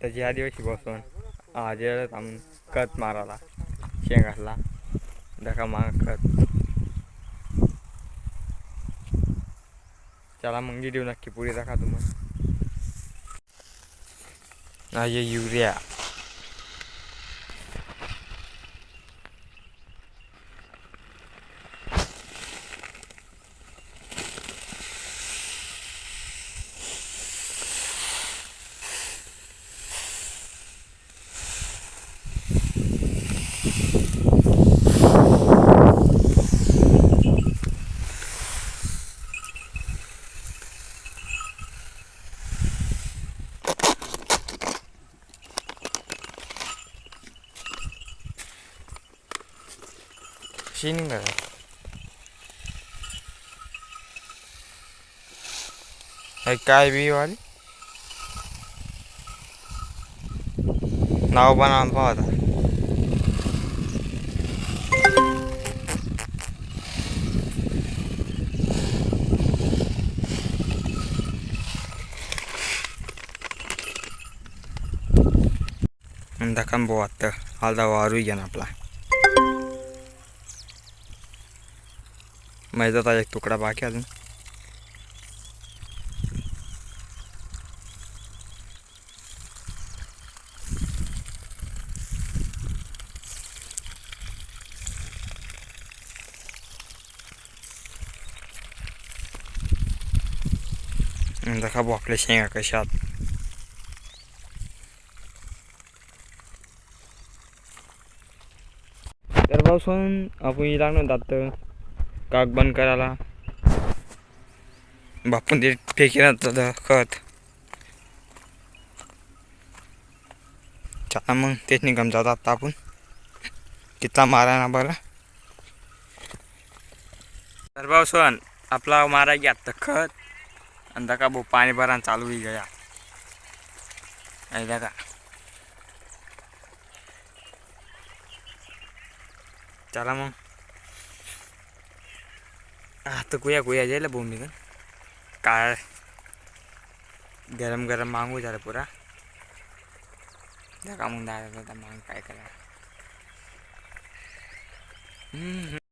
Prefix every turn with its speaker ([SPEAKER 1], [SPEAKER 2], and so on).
[SPEAKER 1] त्याची आदिवासी बसून आज आम्ही खत मारायला शेंगाला धका माग खत. त्याला मग देऊ नक्की पुढे दाखा तुम्हाला युरिया. शिनिंग करा हे काय बी वाली नाव बनवून पाहता दखन भाऊ आता आलदा वारू घ्या ना आपला मैद्याचा एक तुकडा बाकी अजून दाखा भाऊ आपल्या शेंगा कशा आहात तर पासून आपण लागणार जातं काग बंद करायला. बापून ते फेकीला खत. चला मग तेच निघम जातात आता आपण. कितना मारा ना बरं. तर भाऊ सण आपला मारा घ्या तर खत. आणि दका भाऊ पाणी भरान चालू होई गया. ऐका. का चला मग. આ તો કોયા કોયા જાય એટલે ભૂમિ કાળ ગરમ ગરમ માંગુ જ્યારે પૂરા. ધકા ઊંધા માંગ કાંઈ કરે હમ.